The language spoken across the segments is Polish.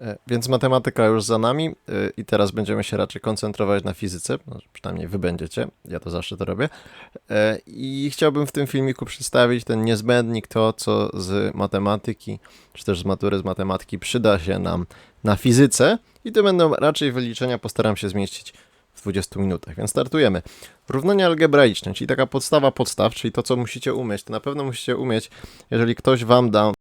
E, Więc matematyka już za nami e, i teraz będziemy się raczej koncentrować na fizyce, no, przynajmniej wy będziecie, ja to zawsze to robię. E, I chciałbym w tym filmiku przedstawić ten niezbędnik, to co z matematyki, czy też z matury z matematyki przyda się nam na fizyce i to będą raczej wyliczenia, postaram się zmieścić w 20 minutach, więc startujemy. Równania algebraiczne, czyli taka podstawa podstaw, czyli to co musicie umieć, to na pewno musicie umieć, jeżeli ktoś wam da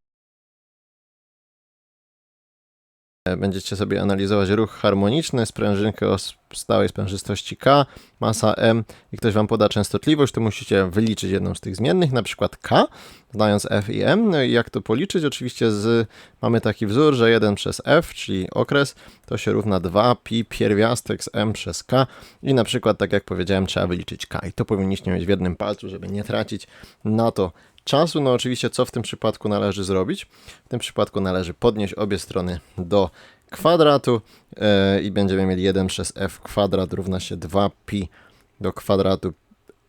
Będziecie sobie analizować ruch harmoniczny, sprężynkę o stałej sprężystości K, masa M i ktoś Wam poda częstotliwość, to musicie wyliczyć jedną z tych zmiennych, na przykład K, znając F i M. No i jak to policzyć? Oczywiście z, mamy taki wzór, że 1 przez F, czyli okres, to się równa 2 pi pierwiastek z M przez K i na przykład, tak jak powiedziałem, trzeba wyliczyć K i to powinniście mieć w jednym palcu, żeby nie tracić na to czasu. No oczywiście, co w tym przypadku należy zrobić? W tym przypadku należy podnieść obie strony do kwadratu e, i będziemy mieli 1 przez f kwadrat równa się 2pi do kwadratu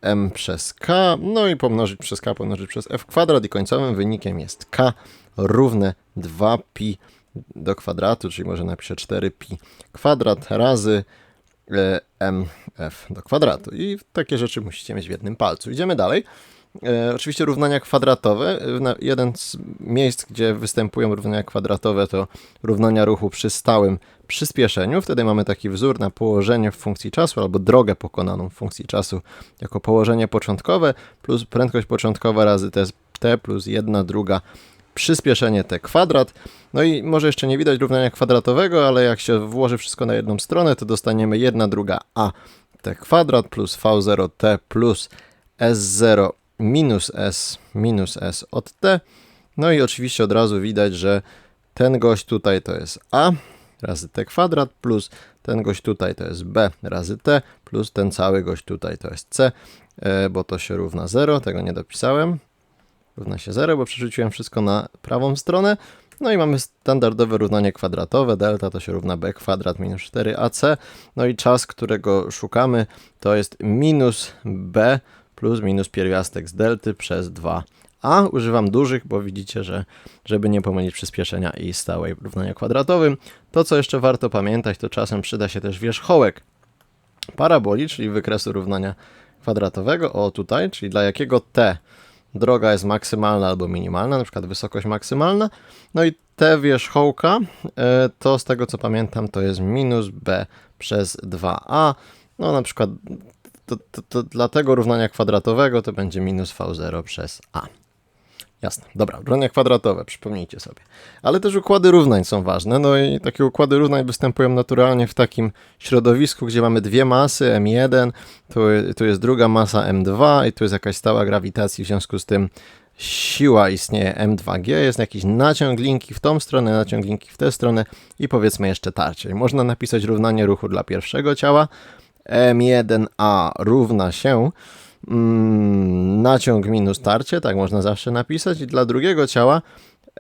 m przez k, no i pomnożyć przez k, pomnożyć przez f kwadrat i końcowym wynikiem jest k równe 2pi do kwadratu, czyli może napiszę 4pi kwadrat razy e, mf do kwadratu. I takie rzeczy musicie mieć w jednym palcu. Idziemy dalej. E, oczywiście równania kwadratowe. Jeden z miejsc, gdzie występują równania kwadratowe, to równania ruchu przy stałym przyspieszeniu. Wtedy mamy taki wzór na położenie w funkcji czasu albo drogę pokonaną w funkcji czasu jako położenie początkowe plus prędkość początkowa razy t, t plus 1 druga przyspieszenie t kwadrat. No i może jeszcze nie widać równania kwadratowego, ale jak się włoży wszystko na jedną stronę, to dostaniemy 1 druga a t kwadrat plus v0t plus s0 minus s minus s od t. No i oczywiście od razu widać, że ten gość tutaj to jest a razy t kwadrat plus ten gość tutaj to jest b razy t plus ten cały gość tutaj to jest c, e, bo to się równa 0, tego nie dopisałem. Równa się 0, bo przerzuciłem wszystko na prawą stronę. No i mamy standardowe równanie kwadratowe, delta to się równa b kwadrat minus 4ac. No i czas, którego szukamy, to jest minus b plus minus pierwiastek z delty przez 2a. Używam dużych, bo widzicie, że żeby nie pomylić przyspieszenia i stałej w równaniu kwadratowym. To, co jeszcze warto pamiętać, to czasem przyda się też wierzchołek paraboli, czyli wykresu równania kwadratowego. O, tutaj, czyli dla jakiego t droga jest maksymalna albo minimalna, na przykład wysokość maksymalna. No i t wierzchołka, e, to z tego co pamiętam, to jest minus b przez 2a. No na przykład to, to, to dla tego równania kwadratowego to będzie minus v0 przez a. Jasne. Dobra, równania kwadratowe, przypomnijcie sobie. Ale też układy równań są ważne. No i takie układy równań występują naturalnie w takim środowisku, gdzie mamy dwie masy, M1, tu, tu jest druga masa M2 i tu jest jakaś stała grawitacji, w związku z tym siła istnieje M2G, jest jakiś naciąg linki w tą stronę, naciąg linki w tę stronę i powiedzmy jeszcze tarcie. I można napisać równanie ruchu dla pierwszego ciała. M1A równa się mm, naciąg minus tarcie, tak można zawsze napisać. I dla drugiego ciała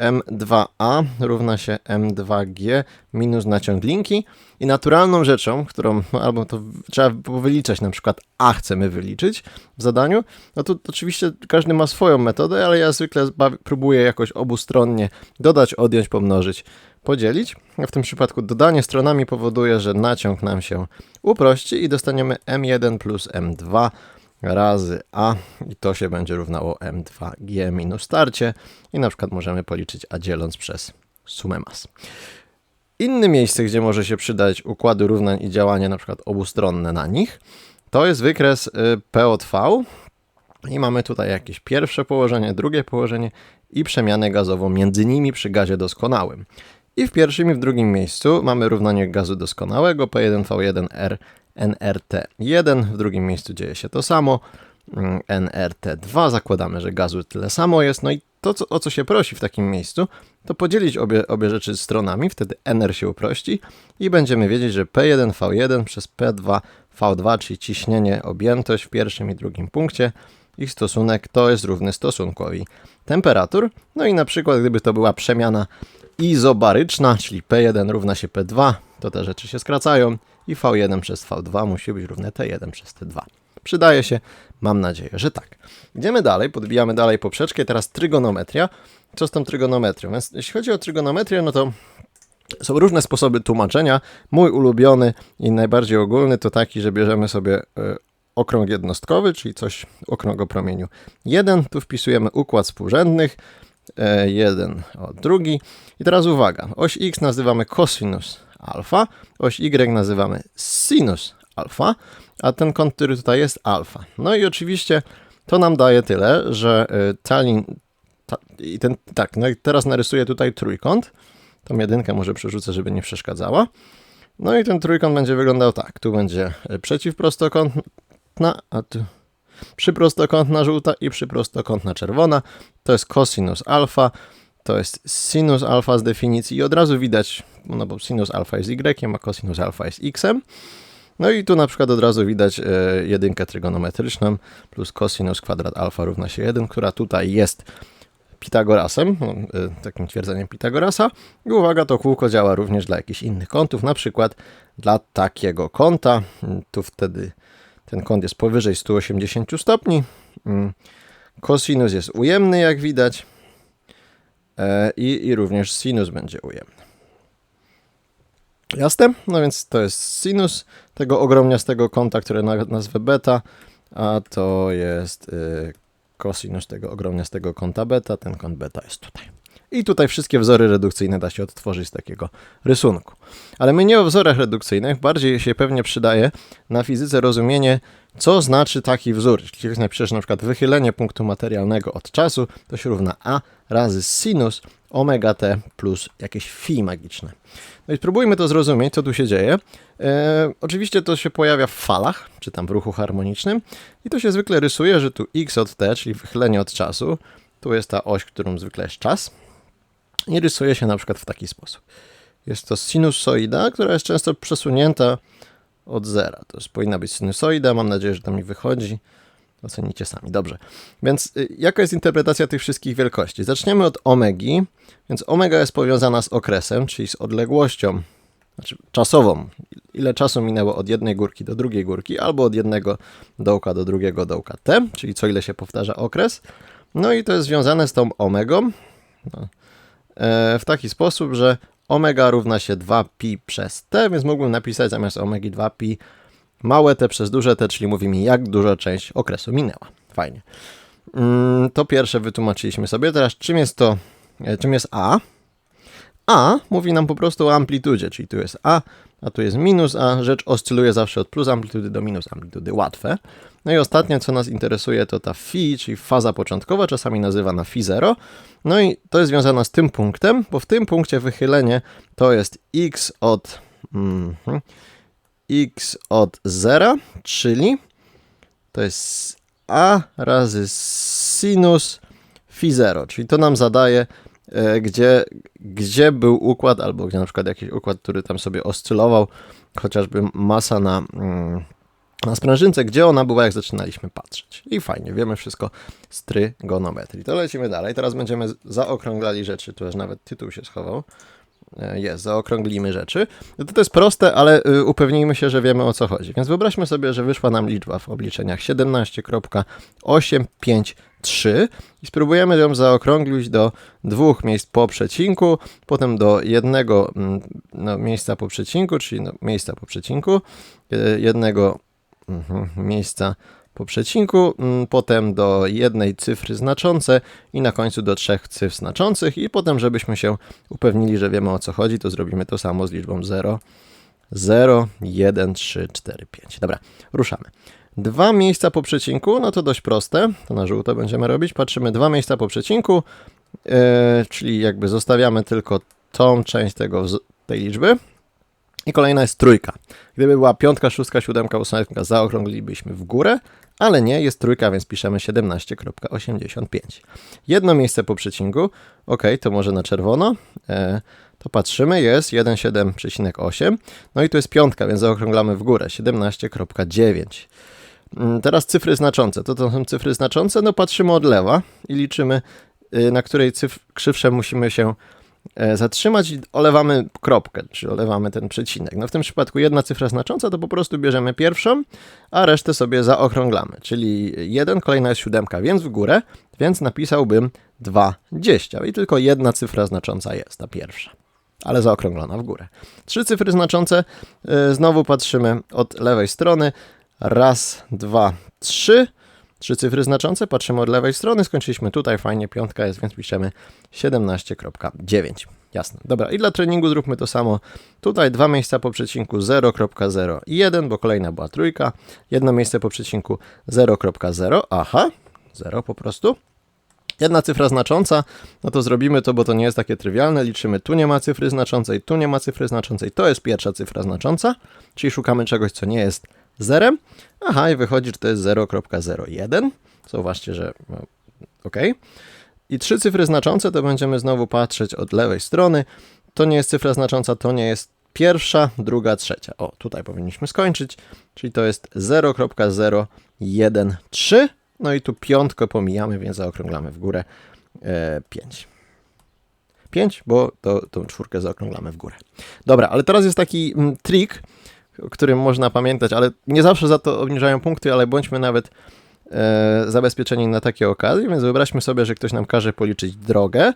M2A równa się M2G minus naciąg linki. I naturalną rzeczą, którą no, albo to trzeba wyliczać, na przykład A chcemy wyliczyć w zadaniu, no to oczywiście każdy ma swoją metodę, ale ja zwykle próbuję jakoś obustronnie dodać, odjąć, pomnożyć, podzielić. A w tym przypadku dodanie stronami powoduje, że naciąg nam się uprości i dostaniemy M1 plus M2 razy A i to się będzie równało M2G minus starcie i na przykład możemy policzyć A dzieląc przez sumę mas. Inne miejsce, gdzie może się przydać układy równań i działanie na przykład obustronne na nich, to jest wykres y, P od V i mamy tutaj jakieś pierwsze położenie, drugie położenie i przemianę gazową między nimi przy gazie doskonałym. I w pierwszym i w drugim miejscu mamy równanie gazu doskonałego P1V1R NRT1, w drugim miejscu dzieje się to samo, mm, NRT2, zakładamy, że gazu tyle samo jest, no i to, co, o co się prosi w takim miejscu, to podzielić obie, obie rzeczy stronami, wtedy NR się uprości i będziemy wiedzieć, że P1V1 przez P2V2, czyli ciśnienie, objętość w pierwszym i drugim punkcie, ich stosunek to jest równy stosunkowi temperatur. No i na przykład, gdyby to była przemiana izobaryczna, czyli P1 równa się P2, to te rzeczy się skracają i V1 przez V2 musi być równe T1 przez T2. Przydaje się? Mam nadzieję, że tak. Idziemy dalej, podbijamy dalej poprzeczkę, teraz trygonometria. Co z tą trygonometrią? Więc jeśli chodzi o trygonometrię, no to Są różne sposoby tłumaczenia. Mój ulubiony i najbardziej ogólny to taki, że bierzemy sobie e, okrąg jednostkowy, czyli coś okrąg o promieniu 1. Tu wpisujemy układ współrzędnych. e, Jeden od drugi. I teraz uwaga. Oś x nazywamy cosinus alfa, oś y nazywamy sinus alfa, a ten kąt, który tutaj jest alfa. No i oczywiście to nam daje tyle, że y, ta lin... Ta, i ten, tak, no i teraz narysuję tutaj trójkąt. Tą jedynkę może przerzucę, żeby nie przeszkadzała. No i ten trójkąt będzie wyglądał tak. Tu będzie y, przeciwprostokątna, a tu przyprostokątna żółta i przyprostokątna czerwona. To jest cosinus alfa, to jest sinus alfa z definicji i od razu widać, no bo sinus alfa jest y, a cosinus alfa jest x-em. No i tu na przykład od razu widać e, jedynkę trygonometryczną plus cosinus kwadrat alfa równa się 1, która tutaj jest Pitagorasem, no, e, takim twierdzeniem Pitagorasa. I uwaga, to kółko działa również dla jakichś innych kątów, na przykład dla takiego kąta. Tu wtedy ten kąt jest powyżej 180 stopni. Mm, Cosinus jest ujemny, jak widać. E, I, I również sinus będzie ujemny. Jasne? No więc to jest sinus tego ogromniastego kąta, które na nazwę beta, a to jest y, kosinus tego ogromniastego kąta beta. Ten kąt beta jest tutaj. I tutaj wszystkie wzory redukcyjne da się odtworzyć z takiego rysunku. Ale my nie o wzorach redukcyjnych, bardziej się pewnie przydaje na fizyce rozumienie, co znaczy taki wzór. Jeśli napiszesz na przykład wychylenie punktu materialnego od czasu, to się równa a razy sinus omega t plus jakieś phi magiczne. No i spróbujmy to zrozumieć, co tu się dzieje. E, oczywiście to się pojawia w falach, czy tam w ruchu harmonicznym i to się zwykle rysuje, że tu x od t, czyli wychylenie od czasu, tu jest ta oś, którą zwykle jest czas i rysuje się na przykład w taki sposób. Jest to sinusoida, która jest często przesunięta od zera. To powinna być sinusoida, mam nadzieję, że to mi wychodzi. Ocenicie sami, dobrze. Więc y, jaka jest interpretacja tych wszystkich wielkości? Zaczniemy od omegi, więc omega jest powiązana z okresem, czyli z odległością, znaczy czasową. Ile czasu minęło od jednej górki do drugiej górki, albo od jednego dołka do drugiego dołka t, czyli co ile się powtarza okres. No i to jest związane z tą omegą no, e, w taki sposób, że omega równa się 2pi przez t, więc mógłbym napisać zamiast omegi 2pi Małe te przez duże te, czyli mówi mi, jak duża część okresu minęła. Fajnie. Mm, to pierwsze wytłumaczyliśmy sobie. Teraz czym jest to, e, czym jest A? A mówi nam po prostu o amplitudzie, czyli tu jest A, a tu jest minus, a rzecz oscyluje zawsze od plus amplitudy do minus amplitudy. Łatwe. No i ostatnie, co nas interesuje, to ta phi, czyli faza początkowa, czasami nazywana phi 0. No i to jest związane z tym punktem, bo w tym punkcie wychylenie to jest x od... Mm, x od 0, czyli to jest a razy sinus phi 0, czyli to nam zadaje, gdzie, gdzie był układ, albo gdzie na przykład jakiś układ, który tam sobie oscylował, chociażby masa na, mm, na sprężynce, gdzie ona była, jak zaczynaliśmy patrzeć. I fajnie, wiemy wszystko z trygonometrii. To lecimy dalej. Teraz będziemy zaokrąglali rzeczy, tu aż nawet tytuł się schował. E, jest, zaokrąglimy rzeczy. To, to jest proste, ale y, upewnijmy się, że wiemy o co chodzi. Więc wyobraźmy sobie, że wyszła nam liczba w obliczeniach 17.853 i spróbujemy ją zaokrąglić do dwóch miejsc po przecinku, potem do jednego mm, no, miejsca po przecinku, czyli no, miejsca po przecinku, jednego mhm, miejsca po przecinku, mm, potem do jednej cyfry znaczące i na końcu do trzech cyfr znaczących i potem, żebyśmy się upewnili, że wiemy o co chodzi, to zrobimy to samo z liczbą 0, 0, 1, 3, 4, 5. Dobra, ruszamy. Dwa miejsca po przecinku, no to dość proste, to na żółto będziemy robić. Patrzymy dwa miejsca po przecinku, yy, czyli jakby zostawiamy tylko tą część tego, tej liczby, i kolejna jest trójka. Gdyby była piątka, szóstka, siódemka, ósemka, zaokrąglilibyśmy w górę, ale nie, jest trójka, więc piszemy 17.85. Jedno miejsce po przecinku, ok, to może na czerwono, e, to patrzymy, jest 1,7,8, no i tu jest piątka, więc zaokrąglamy w górę, 17.9. Mm, teraz cyfry znaczące. To, to są cyfry znaczące, no patrzymy od lewa i liczymy, y, na której cyfr, krzywsze musimy się zatrzymać i olewamy kropkę, czy olewamy ten przecinek. No w tym przypadku jedna cyfra znacząca, to po prostu bierzemy pierwszą, a resztę sobie zaokrąglamy, czyli 1, kolejna jest siódemka, więc w górę, więc napisałbym 20 i tylko jedna cyfra znacząca jest, ta pierwsza. ale zaokrąglona w górę. Trzy cyfry znaczące, y, znowu patrzymy od lewej strony. Raz, dwa, trzy. Trzy cyfry znaczące, patrzymy od lewej strony, skończyliśmy tutaj, fajnie, piątka jest, więc piszemy 17.9. Jasne. Dobra, i dla treningu zróbmy to samo. Tutaj dwa miejsca po przecinku 0.01, bo kolejna była trójka. Jedno miejsce po przecinku 0.0, aha, 0 po prostu. Jedna cyfra znacząca, no to zrobimy to, bo to nie jest takie trywialne. Liczymy, tu nie ma cyfry znaczącej, tu nie ma cyfry znaczącej. To jest pierwsza cyfra znacząca, czyli szukamy czegoś, co nie jest zerem. Aha, i wychodzi, że to jest 0.01. Zauważcie, że no, ok. I trzy cyfry znaczące to będziemy znowu patrzeć od lewej strony. To nie jest cyfra znacząca, to nie jest pierwsza, druga, trzecia. O, tutaj powinniśmy skończyć, czyli to jest 0.013. No i tu piątkę pomijamy, więc zaokrąglamy w górę e, 5. 5, bo to, tą czwórkę zaokrąglamy w górę. Dobra, ale teraz jest taki mm, trik, o którym można pamiętać, ale nie zawsze za to obniżają punkty, ale bądźmy nawet e, zabezpieczeni na takie okazje, więc wyobraźmy sobie, że ktoś nam każe policzyć drogę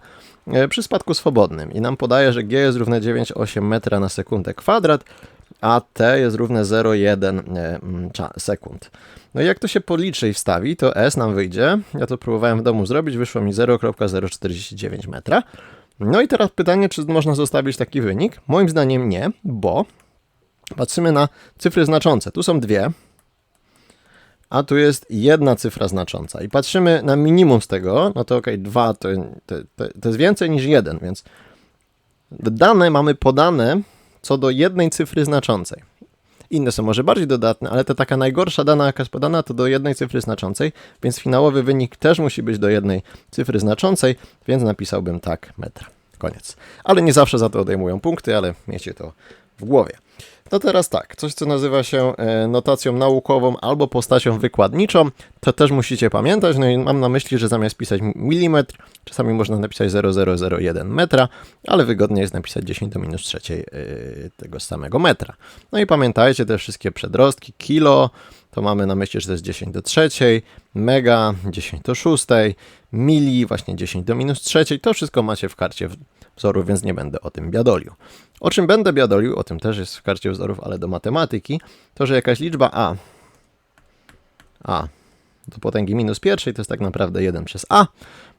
e, przy spadku swobodnym i nam podaje, że g jest równe 9,8 metra na sekundę kwadrat, a t jest równe 0,1 e, mm, sekund. No i jak to się policzy i wstawi, to s nam wyjdzie. Ja to próbowałem w domu zrobić, wyszło mi 0,049 metra. No i teraz pytanie, czy można zostawić taki wynik? Moim zdaniem nie, bo patrzymy na cyfry znaczące. Tu są dwie, a tu jest jedna cyfra znacząca. I patrzymy na minimum z tego, no to ok, dwa to, to, to, jest więcej niż jeden, więc dane mamy podane co do jednej cyfry znaczącej. Inne są może bardziej dodatne, ale to taka najgorsza dana, jaka jest podana, to do jednej cyfry znaczącej, więc finałowy wynik też musi być do jednej cyfry znaczącej, więc napisałbym tak metra. Koniec. Ale nie zawsze za to odejmują punkty, ale miejcie to w głowie. No teraz tak, coś co nazywa się e, notacją naukową albo postacią wykładniczą, to też musicie pamiętać, no i mam na myśli, że zamiast pisać milimetr, czasami można napisać 0001 metra, ale wygodnie jest napisać 10 do minus trzeciej e, tego samego metra. No i pamiętajcie te wszystkie przedrostki, kilo, to mamy na myśli, że to jest 10 do trzeciej, mega 10 do szóstej, mili właśnie 10 do minus trzeciej, to wszystko macie w karcie wzorów, więc nie będę o tym biadolił. O czym będę biadolił, o tym też jest w karcie wzorów, ale do matematyki, to że jakaś liczba a, a do potęgi minus pierwszej to jest tak naprawdę 1 przez a,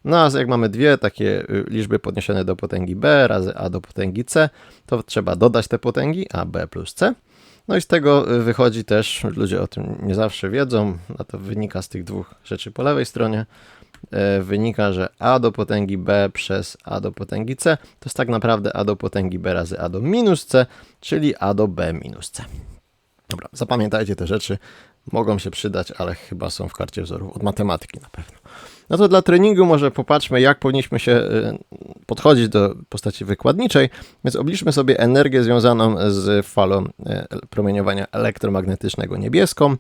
no a jak mamy dwie takie y, liczby podniesione do potęgi b razy a do potęgi c, to trzeba dodać te potęgi a, b plus c. No i z tego y, wychodzi też, ludzie o tym nie zawsze wiedzą, a to wynika z tych dwóch rzeczy po lewej stronie, wynika, że a do potęgi b przez a do potęgi c to jest tak naprawdę a do potęgi b razy a do minus c, czyli a do b minus c. Dobra, zapamiętajcie te rzeczy, mogą się przydać, ale chyba są w karcie wzorów od matematyki na pewno. No to dla treningu może popatrzmy, jak powinniśmy się y, podchodzić do postaci wykładniczej, więc obliczmy sobie energię związaną z falą y, promieniowania elektromagnetycznego niebieską.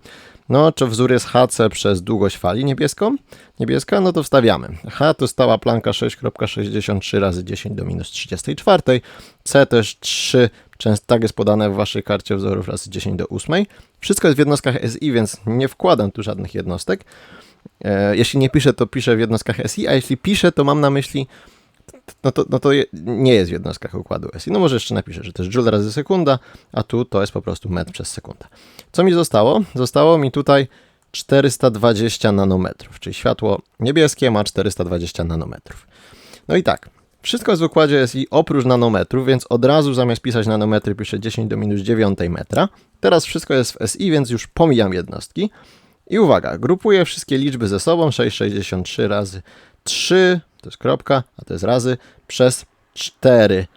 No, czy wzór jest HC przez długość fali niebieską? Niebieska, no to wstawiamy. H to stała planka 6,63 razy 10 do minus 34. C też 3, często tak jest podane w waszej karcie wzorów razy 10 do 8. Wszystko jest w jednostkach SI, więc nie wkładam tu żadnych jednostek. E, jeśli nie piszę, to piszę w jednostkach SI, a jeśli piszę, to mam na myśli, no to, no to nie jest w jednostkach układu SI. No może jeszcze napiszę, że to jest joule razy sekunda, a tu to jest po prostu metr przez sekundę. Co mi zostało? Zostało mi tutaj 420 nanometrów, czyli światło niebieskie ma 420 nanometrów. No i tak, wszystko jest w układzie SI oprócz nanometrów, więc od razu zamiast pisać nanometry piszę 10 do minus 9 metra. Teraz wszystko jest w SI, więc już pomijam jednostki. I uwaga, grupuję wszystkie liczby ze sobą, 6,63 razy 3, to jest kropka, a to jest razy, przez 4,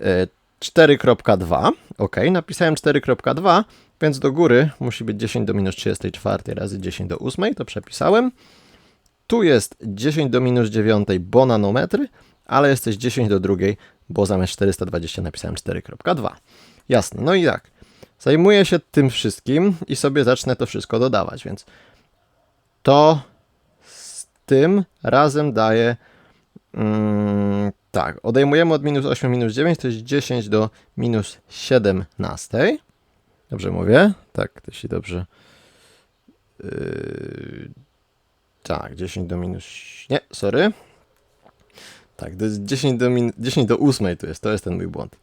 e, 4.2, ok, napisałem 4.2, więc do góry musi być 10 do minus 34 razy 10 do 8, to przepisałem. Tu jest 10 do minus 9, bo nanometry, ale jest też 10 do drugiej, bo zamiast 420 napisałem 4.2. Jasne, no i tak. Zajmuję się tym wszystkim i sobie zacznę to wszystko dodawać, więc to z tym razem daje mm, tak, odejmujemy od minus 8 minus 9, to jest 10 do minus 17. Dobrze mówię? Tak, to się dobrze. Yy, tak, 10 do minus. Nie, sorry. Tak, to jest 10 do, min- 10 do 8 to jest, to jest ten mój błąd.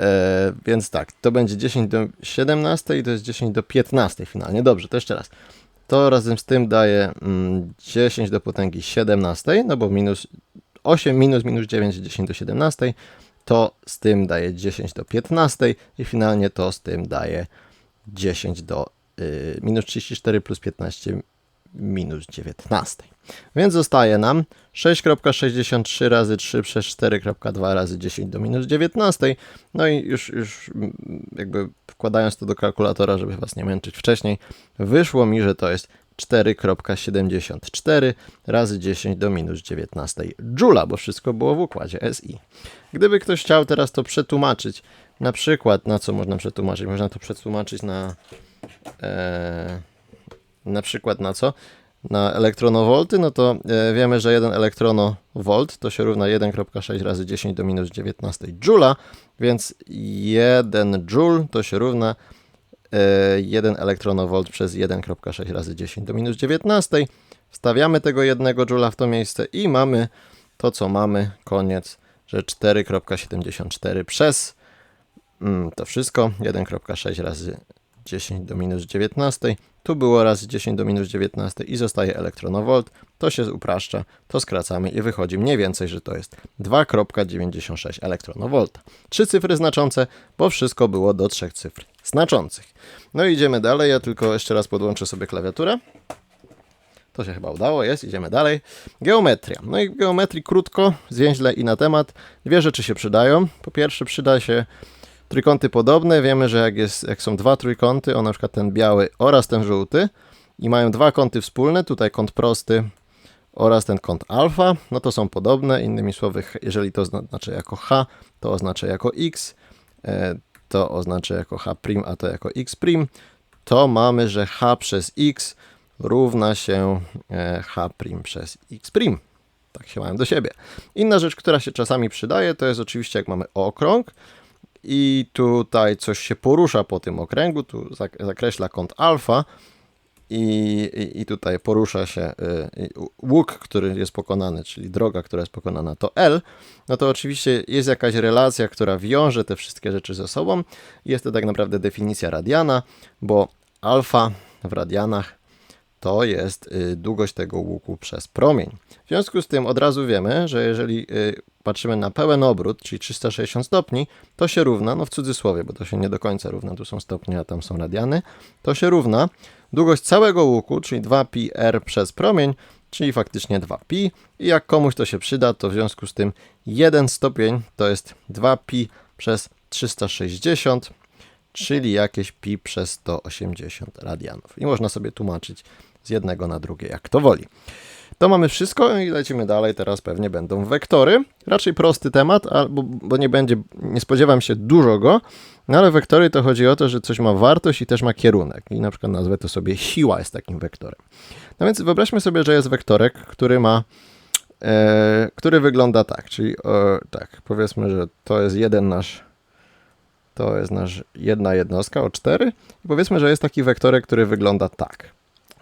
E, więc tak, to będzie 10 do 17 i to jest 10 do 15 finalnie. Dobrze, to jeszcze raz. To razem z tym daje mm, 10 do potęgi 17, no bo minus 8 minus minus 9 10 do 17, to z tym daje 10 do 15 i finalnie to z tym daje 10 do y, minus 34 plus 15 minus 19. Więc zostaje nam 6.63 razy 3 przez 4.2 razy 10 do minus 19. No i już, już mm, jakby wkładając to do kalkulatora, żeby Was nie męczyć wcześniej, wyszło mi, że to jest 4.74 razy 10 do minus 19 Joula, bo wszystko było w układzie SI. Gdyby ktoś chciał teraz to przetłumaczyć, na przykład na co można przetłumaczyć? Można to przetłumaczyć na e, na przykład na co? Na elektronowolty, no to e, wiemy, że 1 elektronowolt to się równa 1,6 razy 10 do minus 19 joula, więc 1 joule to się równa e, 1 elektronowolt przez 1,6 razy 10 do minus 19. Wstawiamy tego 1 joula w to miejsce i mamy to, co mamy, koniec, że 4,74 przez mm, to wszystko, 1,6 razy 10 do minus 19. Tu było razy 10 do minus 19 i zostaje elektronowolt. To się upraszcza, to skracamy i wychodzi mniej więcej, że to jest 2,96 elektronowolta. Trzy cyfry znaczące, bo wszystko było do trzech cyfr znaczących. No i idziemy dalej. Ja tylko jeszcze raz podłączę sobie klawiaturę. To się chyba udało, jest, idziemy dalej. Geometria. No i w geometrii krótko, zwięźle i na temat. Dwie rzeczy się przydają. Po pierwsze przyda się trójkąty podobne. Wiemy, że jak, jest, jak są dwa trójkąty, o na przykład ten biały oraz ten żółty i mają dwa kąty wspólne, tutaj kąt prosty oraz ten kąt alfa, no to są podobne. Innymi słowy, jeżeli to oznacza jako h, to oznacza jako x, e, to oznacza jako h', a to jako x', to mamy, że h przez x równa się e, h' przez x'. Tak się mają do siebie. Inna rzecz, która się czasami przydaje, to jest oczywiście jak mamy okrąg, i tutaj coś się porusza po tym okręgu, tu zakreśla kąt alfa i, i, i tutaj porusza się y, łuk, który jest pokonany, czyli droga, która jest pokonana to L, no to oczywiście jest jakaś relacja, która wiąże te wszystkie rzeczy ze sobą. Jest to tak naprawdę definicja radiana, bo alfa w radianach to jest y, długość tego łuku przez promień. W związku z tym od razu wiemy, że jeżeli y, patrzymy na pełen obrót, czyli 360 stopni, to się równa, no w cudzysłowie, bo to się nie do końca równa, tu są stopnie, a tam są radiany, to się równa długość całego łuku, czyli 2pi r przez promień, czyli faktycznie 2pi i jak komuś to się przyda, to w związku z tym 1 stopień to jest 2pi przez 360, czyli jakieś pi przez 180 radianów. I można sobie tłumaczyć z jednego na drugie, jak to woli. To mamy wszystko i lecimy dalej. Teraz pewnie będą wektory. Raczej prosty temat, albo, bo nie będzie, nie spodziewam się dużo go, no ale wektory to chodzi o to, że coś ma wartość i też ma kierunek. I na przykład nazwę to sobie siła jest takim wektorem. No więc wyobraźmy sobie, że jest wektorek, który ma, e, który wygląda tak, czyli e, tak, powiedzmy, że to jest jeden nasz to jest nasz jedna jednostka o 4 i powiedzmy, że jest taki wektorek, który wygląda tak.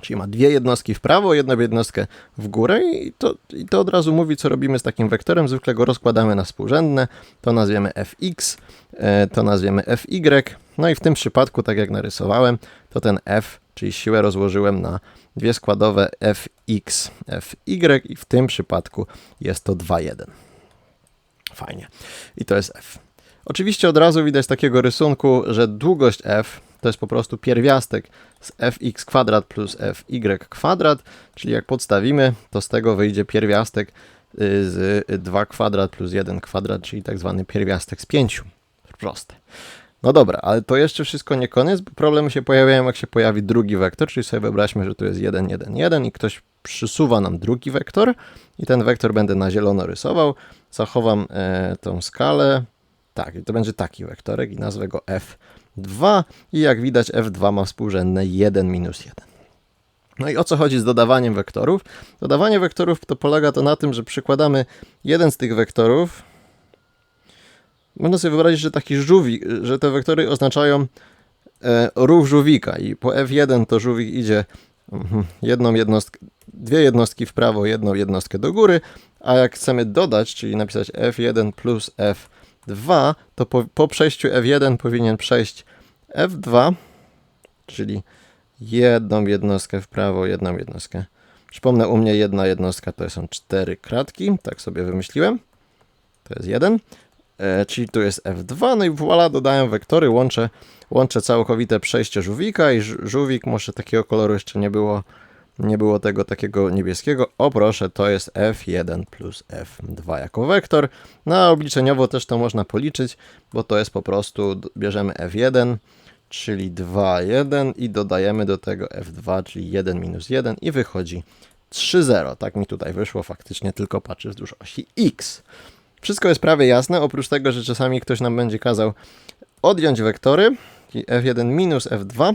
Czyli ma dwie jednostki w prawo, jedną jednostkę w górę i to, i to od razu mówi, co robimy z takim wektorem. Zwykle go rozkładamy na współrzędne, to nazwiemy fx, e, to nazwiemy fy. No i w tym przypadku, tak jak narysowałem, to ten f, czyli siłę rozłożyłem na dwie składowe fx, fy i w tym przypadku jest to 2, 1. Fajnie. I to jest f. Oczywiście od razu widać takiego rysunku, że długość f to jest po prostu pierwiastek z fx kwadrat plus fy kwadrat, czyli jak podstawimy, to z tego wyjdzie pierwiastek y, z 2 kwadrat plus 1 kwadrat, czyli tak zwany pierwiastek z 5. Proste. No dobra, ale to jeszcze wszystko nie koniec, bo problemy się pojawiają, jak się pojawi drugi wektor, czyli sobie wyobraźmy, że tu jest 1, 1, 1 i ktoś przysuwa nam drugi wektor i ten wektor będę na zielono rysował. Zachowam e, tą skalę. Tak, i to będzie taki wektorek i nazwę go f 2 i jak widać f2 ma współrzędne 1 minus 1. No i o co chodzi z dodawaniem wektorów? Dodawanie wektorów to polega to na tym, że przykładamy jeden z tych wektorów. Można sobie wyobrazić, że taki żółwik, że te wektory oznaczają e, ruch żółwika i po f1 to żółwik idzie mhm, jedną jednostkę, dwie jednostki w prawo, jedną jednostkę do góry, a jak chcemy dodać, czyli napisać f1 plus f2, to po, po przejściu f1 powinien przejść f2, czyli jedną jednostkę w prawo, jedną jednostkę. Przypomnę, u mnie jedna jednostka to są cztery kratki, tak sobie wymyśliłem. To jest jeden, e, czyli tu jest f2, no i voilà, dodałem wektory, łączę, łączę całkowite przejście żółwika i żółwik, może takiego koloru jeszcze nie było, nie było tego takiego niebieskiego. O proszę, to jest f1 plus f2 jako wektor. No a obliczeniowo też to można policzyć, bo to jest po prostu, bierzemy f1, czyli 2, 1 i dodajemy do tego f2, czyli 1 minus 1 i wychodzi 3, 0. Tak mi tutaj wyszło, faktycznie tylko patrzę wzdłuż osi x. Wszystko jest prawie jasne, oprócz tego, że czasami ktoś nam będzie kazał odjąć wektory, czyli f1 minus f2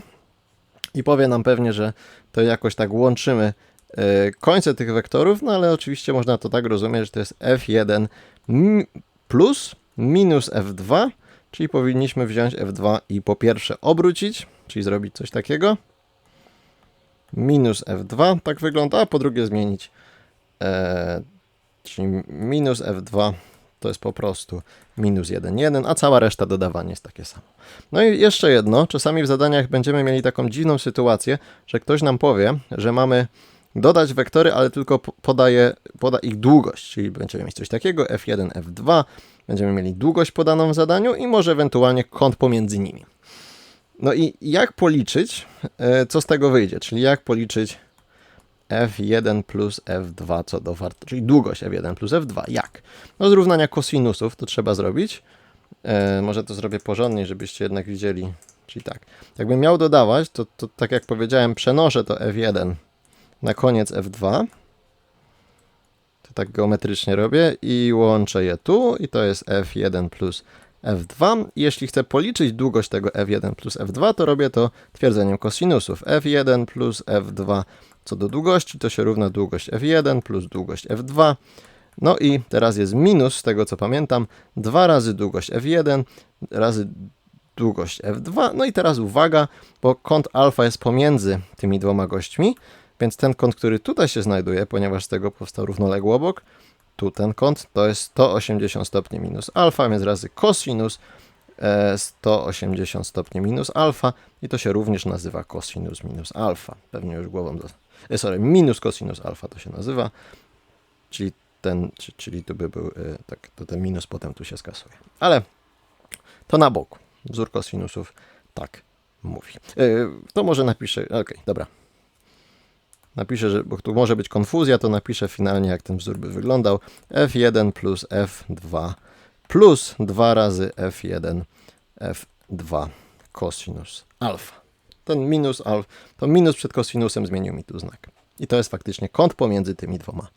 i powie nam pewnie, że to jakoś tak łączymy e, końce tych wektorów, no ale oczywiście można to tak rozumieć, że to jest f1 mi- plus minus f2, czyli powinniśmy wziąć f2 i po pierwsze obrócić, czyli zrobić coś takiego, minus f2, tak wygląda, a po drugie zmienić, e, czyli minus f2 to jest po prostu minus 1, 1, a cała reszta dodawanie jest takie samo. No i jeszcze jedno, czasami w zadaniach będziemy mieli taką dziwną sytuację, że ktoś nam powie, że mamy dodać wektory, ale tylko po- podaje, poda ich długość, czyli będziemy mieć coś takiego, f1, f2, będziemy mieli długość podaną w zadaniu i może ewentualnie kąt pomiędzy nimi. No i jak policzyć, e, co z tego wyjdzie, czyli jak policzyć f1 plus f2 co do wartości, czyli długość f1 plus f2. Jak? No z równania kosinusów to trzeba zrobić. E, może to zrobię porządniej, żebyście jednak widzieli. Czyli tak, jakbym miał dodawać, to, to tak jak powiedziałem, przenoszę to f1 na koniec f2. To tak geometrycznie robię i łączę je tu i to jest f1 plus f2. I jeśli chcę policzyć długość tego f1 plus f2, to robię to twierdzeniem kosinusów. f1 plus f2 co do długości, to się równa długość f1 plus długość f2. No i teraz jest minus, z tego co pamiętam, 2 razy długość f1 razy długość f2. No i teraz uwaga, bo kąt alfa jest pomiędzy tymi dwoma gośćmi, więc ten kąt, który tutaj się znajduje, ponieważ z tego powstał równoległy obok, tu ten kąt to jest 180 stopni minus alfa, więc razy cosinus e, 180 stopni minus alfa i to się również nazywa cosinus minus alfa. Pewnie już głową. E, sorry, minus cosinus alfa to się nazywa, czyli ten, czy- czyli tu by był, e, tak, to ten minus potem tu się skasuje. Ale to na boku. Wzór kosinusów tak mówi. E, To może napiszę, okej, dobra. Napiszę, że, bo tu może być konfuzja, to napiszę finalnie, jak ten wzór by wyglądał. f1 plus f2 plus 2 razy f1 f2 cosinus alfa. Ten minus alfa, to minus przed cosinusem zmienił mi tu znak. I to jest faktycznie kąt pomiędzy tymi dwoma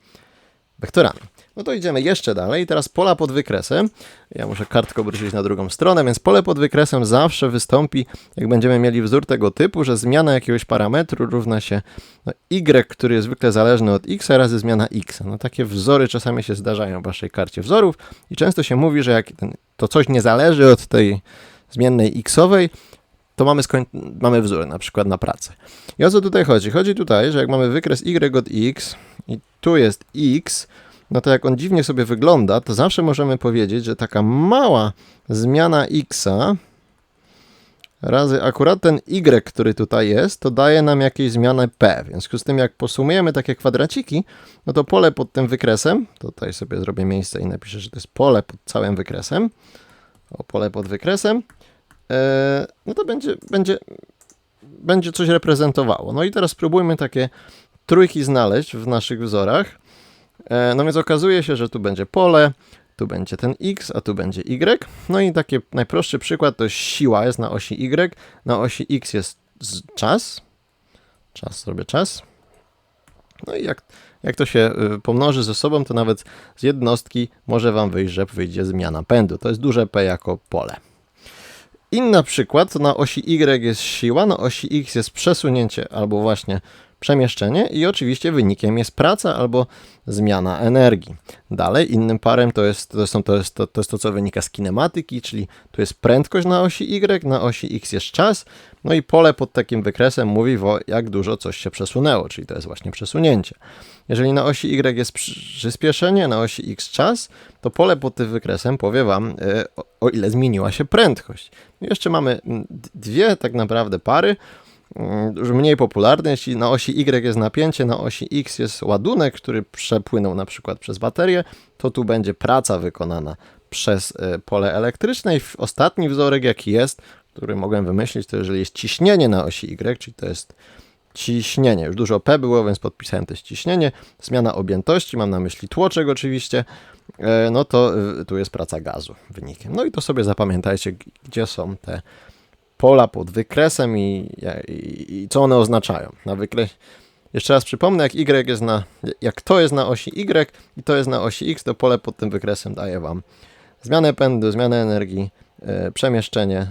wektorami. No to idziemy jeszcze dalej. Teraz pola pod wykresem. Ja muszę kartkę obrócić na drugą stronę, więc pole pod wykresem zawsze wystąpi, jak będziemy mieli wzór tego typu, że zmiana jakiegoś parametru równa się no, y, który jest zwykle zależny od x razy zmiana x. No takie wzory czasami się zdarzają w waszej karcie wzorów i często się mówi, że jak ten, to coś nie zależy od tej zmiennej xowej, to mamy, mamy wzór, na przykład na pracę. I o co tutaj chodzi? Chodzi tutaj, że jak mamy wykres y od x i tu jest x, no to jak on dziwnie sobie wygląda, to zawsze możemy powiedzieć, że taka mała zmiana xa razy akurat ten y, który tutaj jest, to daje nam jakieś zmianę p. W związku z tym, jak posumujemy takie kwadraciki, no to pole pod tym wykresem, tutaj sobie zrobię miejsce i napiszę, że to jest pole pod całym wykresem, o pole pod wykresem, no to będzie, będzie, będzie coś reprezentowało. No i teraz spróbujmy takie trójki znaleźć w naszych wzorach. E, No więc okazuje się, że tu będzie pole, tu będzie ten x, a tu będzie y. No i taki najprostszy przykład to siła jest na osi y, na osi x jest czas. Czas, zrobię czas. No i jak, jak to się y, pomnoży ze sobą, to nawet z jednostki może wam wyjść, że wyjdzie zmiana pędu. To jest duże P jako pole. Inny przykład, na osi y jest siła, na osi x jest przesunięcie albo właśnie przemieszczenie i oczywiście wynikiem jest praca albo zmiana energii. Dalej innym parem to jest to, są, to, jest, to, to jest to, co wynika z kinematyki, czyli tu jest prędkość na osi Y, na osi X jest czas, no i pole pod takim wykresem mówi, jak dużo coś się przesunęło, czyli to jest właśnie przesunięcie. Jeżeli na osi Y jest przyspieszenie, na osi X czas, to pole pod tym wykresem powie Wam, e, o, ile zmieniła się prędkość. I jeszcze mamy mm, dwie tak naprawdę pary, mm, już mniej popularne, jeśli na osi Y jest napięcie, na osi X jest ładunek, który przepłynął na przykład przez baterię, to tu będzie praca wykonana przez e, pole elektryczne i ostatni wzorek jaki jest, który mogłem wymyślić, to jeżeli jest ciśnienie na osi Y, czyli to jest ciśnienie. Już dużo P było, więc podpisałem też ciśnienie. Zmiana objętości, mam na myśli tłoczek oczywiście. E, no to y, tu jest praca gazu wynikiem. No i to sobie zapamiętajcie, gdzie są te pola pod wykresem i, i, i co one oznaczają. Na wykres... Jeszcze raz przypomnę, jak Y jest na, jak to jest na osi Y i to jest na osi X, to pole pod tym wykresem daje Wam zmianę pędu, zmianę energii, e, przemieszczenie,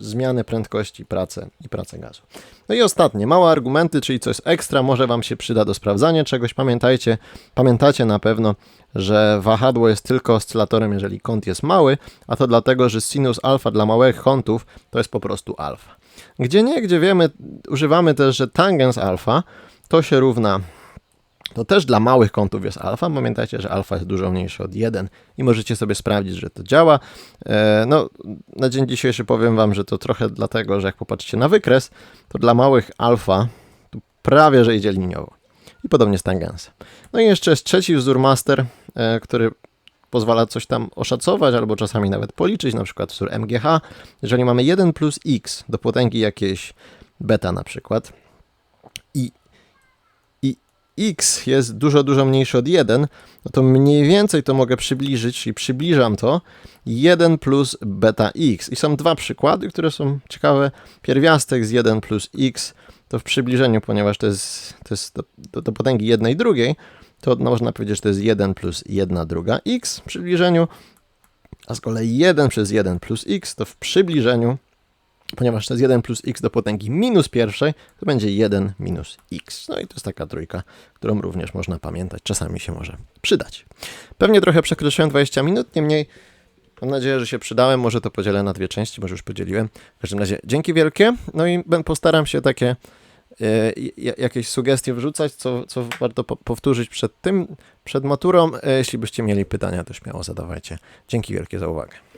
zmiany prędkości, pracę i pracę gazu. No i ostatnie, małe argumenty, czyli coś ekstra, może Wam się przyda do sprawdzania czegoś. Pamiętajcie, pamiętacie na pewno, że wahadło jest tylko oscylatorem, jeżeli kąt jest mały, a to dlatego, że sinus alfa dla małych kątów to jest po prostu alfa. Gdzie nie, gdzie wiemy, używamy też, że tangens alfa to się równa to też dla małych kątów jest alfa. Pamiętajcie, że alfa jest dużo mniejsze od 1 i możecie sobie sprawdzić, że to działa. E, no, na dzień dzisiejszy powiem Wam, że to trochę dlatego, że jak popatrzycie na wykres, to dla małych alfa tu prawie, że idzie liniowo. I podobnie z tangensem. No i jeszcze jest trzeci wzór master, e, który pozwala coś tam oszacować albo czasami nawet policzyć, na przykład wzór MGH. Jeżeli mamy 1 plus x do potęgi jakiejś beta na przykład, x jest dużo, dużo mniejszy od 1, no to mniej więcej to mogę przybliżyć, czyli przybliżam to 1 plus beta x. I są dwa przykłady, które są ciekawe. Pierwiastek z 1 plus x to w przybliżeniu, ponieważ to jest, to jest do, do, do potęgi jednej drugiej, to można powiedzieć, że to jest 1 plus 1 druga x w przybliżeniu, a z kolei 1 przez 1 plus x to w przybliżeniu ponieważ to jest 1 plus x do potęgi minus pierwszej, to będzie 1 minus x. No i to jest taka trójka, którą również można pamiętać, czasami się może przydać. Pewnie trochę przekroczyłem 20 minut, niemniej mam nadzieję, że się przydałem, może to podzielę na dwie części, może już podzieliłem. W każdym razie dzięki wielkie, no i postaram się takie e, jakieś sugestie wrzucać, co, co warto po powtórzyć przed tym, przed maturą. E, jeśli byście mieli pytania, to śmiało zadawajcie. Dzięki wielkie za uwagę.